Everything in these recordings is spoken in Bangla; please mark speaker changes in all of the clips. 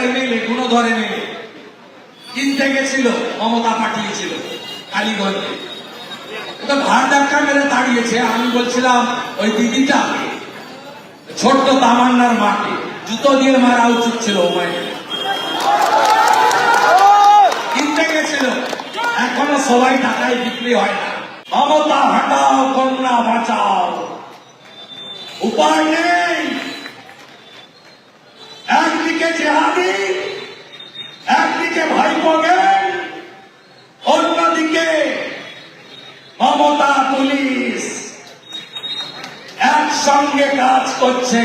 Speaker 1: এবারে মিলে কোনো ধরে মিলে কিনতে গেছিল, মমতা পাঠিয়েছিল, কালীগঞ্জে। তো দাঁড়িয়েছে, আমি বলছিলাম, ওই দিদিটা, ছোট্ট তামান্নার জুতো দিয়ে মারা উচিত ছিল কিনতে গেছিল। এখনও সবাই টাকায় বিক্রি হয় না। মমতা কন্যা, বাঁচাও। উপায় নেই। একদিকে জেহাদি একদিকে ভাইপো গেল অন্যদিকে মমতা পুলিশ। একসঙ্গে কাজ করছে।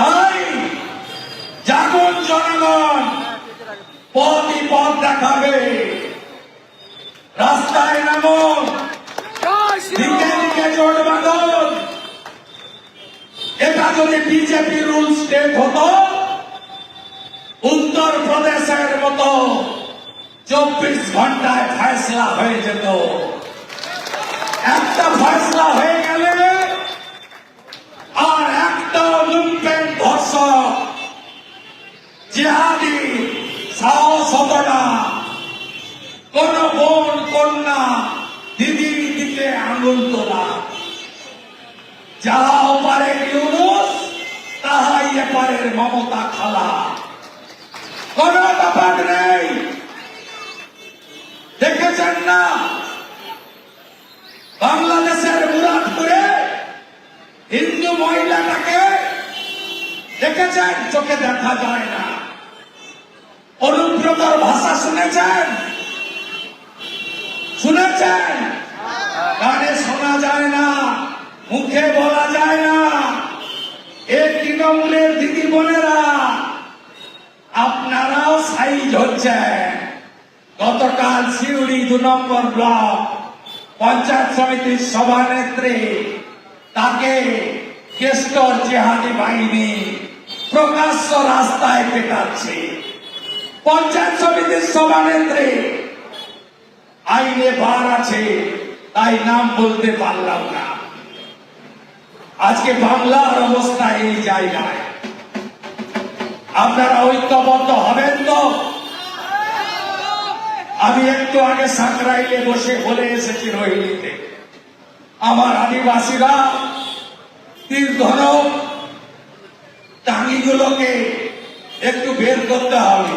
Speaker 1: তাই জাগুন জনগণ পথই পথ দেখাবে। রাস্তায় নামুন দিকে দিকে জোট বাঁধুন এটা যদি বিজেপি রুল স্টেট হতো, উত্তর প্রদেশের মতো চব্বিশ ঘন্টায় ফয়সলা হয়ে যেত। একটা ফয়সলা হয়ে গেলে আর একটা লুম্পেন ধর্ষক, জিহাদি, সাহস হতো না। কোন বোন, কন্যা দিদির দিকে আঙুল তোলা। যাহা এপারের মমতা খালা। কোন নেই। দেখেছেন না? বাংলাদেশের মুরাদপুরে হিন্দু মহিলাটাকে দেখেছেন? চোখে দেখা যায় না। অনুব্রতর ভাষা শুনেছেন? শুনেছেন? গানে শোনা যায় না, মুখে বলা যায় না। এ তৃণমূলের বোনেরা, আপনারাও সাইজ হচ্ছেন গতকাল সিউড়ি দু নম্বর ব্লক পঞ্চায়েত সমিতির সভানেত্রী, তাকে কেষ্টর জেহাদি বাহিনী প্রকাশ্য রাস্তায় পেটাচ্ছে। পঞ্চায়েত সমিতির সভানেত্রী, আইনে বার আছে, তাই নাম বলতে পারলাম না। আজকে বাংলার অবস্থা এই জায়গায়। আপনারা ঐক্যবদ্ধ হবেন তো? আমি একটু আগে সাঁকরাইলে বসে বলে এসেছি রোহিণীতে আমার আদিবাসীরা তীর ধনক টাঙিগুলোকে একটু বের করতে হবে।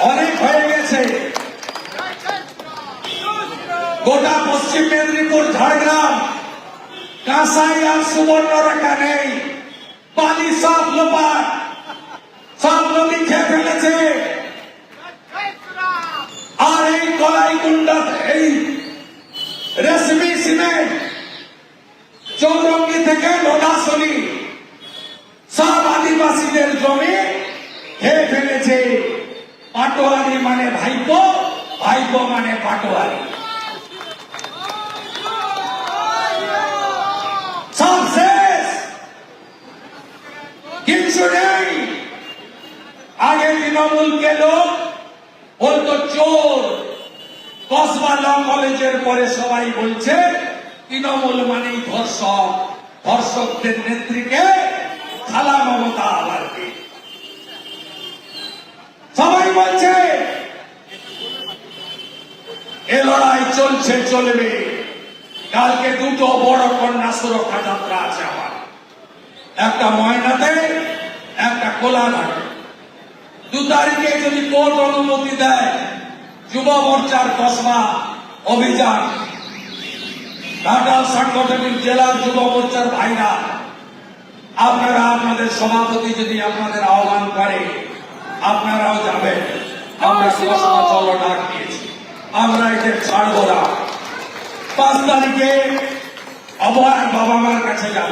Speaker 1: অনেক হয়ে গেছে। গোটা পশ্চিম মেদিনীপুর, ঝাড়গ্রাম, কাঁসাই আর সুবর্ণরেখা নেই। পানি সব লোপাট। সব নদী খেয়ে ফেলেছে। আর এই কলাই গুন্ডা, এই রেশমি সিমেন্ট চৌরঙ্গি থেকে লোধাশনি সব আদিবাসীদের জমি খেয়ে ফেলেছে। পাটোয়ারি মানে ভাইপো ভাইপো মানে পাটোয়ারি সব শেষ কিছু নেই আগে তৃণমূলকে লোক বলতো চোর। কসবা ল কলেজের পরে সবাই বলছে, তৃণমূল মানেই ধর্ষক। ধর্ষকদের নেত্রীকে খালা মমতা আলারকে। সবাই বলছে, এ লড়াই চলছে, চলবে। কালকে দুটো বড় কন্যা সুরক্ষা যাত্রা আছে আমার। একটা ময়নাতে একটা খোলা কোলাঘাটে দু তারিখে যদি কোর্ট অনুমতি দেয় যুব মোর্চার কসবা অভিযান। ঘাটাল সাংগঠনিক জেলার যুব মোর্চার ভাইরা আপনারা আপনাদের সভাপতি যদি আপনাদের আহ্বান করে আপনারাও যাবেন। আমরা কসবা চলো ডাক দিয়েছি। আমরা এদের ছাড়বো না। পাঁচ তারিখে অভয়ার বাবা মার কাছে যাব।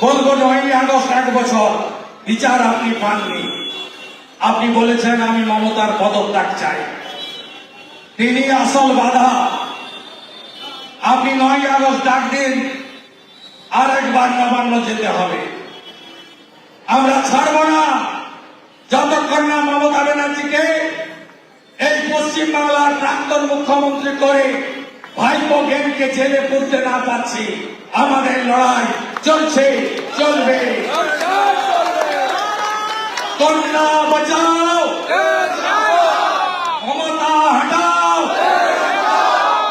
Speaker 1: বলব নয়ই আগস্ট এক বছর। বিচার আপনি পাননি। আপনি বলেছেন, আমি মমতার পদত্যাগ চাই। তিনি আসল বাধা। আপনি নয় আগস্ট ডাক দিন আর একবার নবান্ন যেতে হবে। আমরা ছাড়ব না। যতক্ষণ না মমতা ব্যানার্জিকে এই পশ্চিম বাংলার প্রাক্তন মুখ্যমন্ত্রী করে ভাইপো গেমকে জেলে পড়তে না পারছি, আমাদের লড়াই চলছে, চলবে। কন্যা বাঁচাও ক্ষমতা হটাও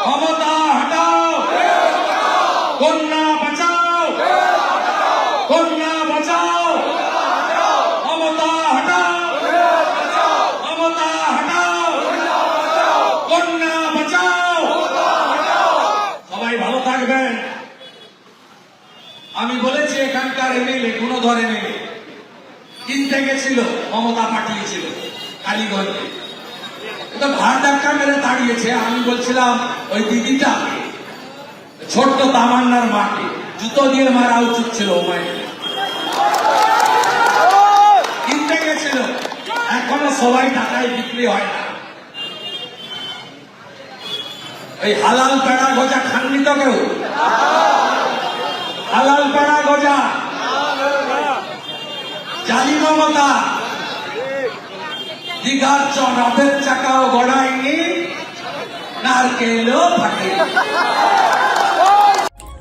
Speaker 1: ক্ষমতা হটাও কন্যা বাঁচাও কন্যা বাঁচাও ক্ষমতা হটাও ক্ষমতা হটাও কন্যা বাঁচাও সবাই ভালো থাকবেন। আমি বলেছি এখানকার এমএলএ গুণধর এমএলএ কিনতে গেছিল, মমতা পাঠিয়েছিল, কালীগঞ্জে। তো ঘাট ধাক্কা মেরে দাঁড়িয়েছে, আমি বলছিলাম, ওই দিদিটা, ছোট্ট তামান্নার মাকে, জুতো দিয়ে মারা উচিত ছিল ও কিনতে গেছিল, এখনও সবাই টাকায় বিক্রি হয় না। ওই হালাল পেড়া গজা খাননি তো কেউ? হালাল পেড়া গজা মমতা দীঘার চ চাকাও গড়ায়নি, নারকেলও ফাটে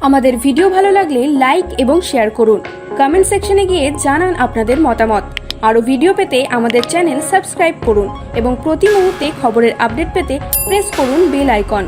Speaker 2: আমাদের ভিডিও ভালো লাগলে লাইক এবং শেয়ার করুন। কমেন্ট সেকশনে গিয়ে জানান আপনাদের মতামত। আরও ভিডিও পেতে আমাদের চ্যানেল সাবস্ক্রাইব করুন এবং প্রতি মুহূর্তে খবরের আপডেট পেতে প্রেস করুন বেল আইকন।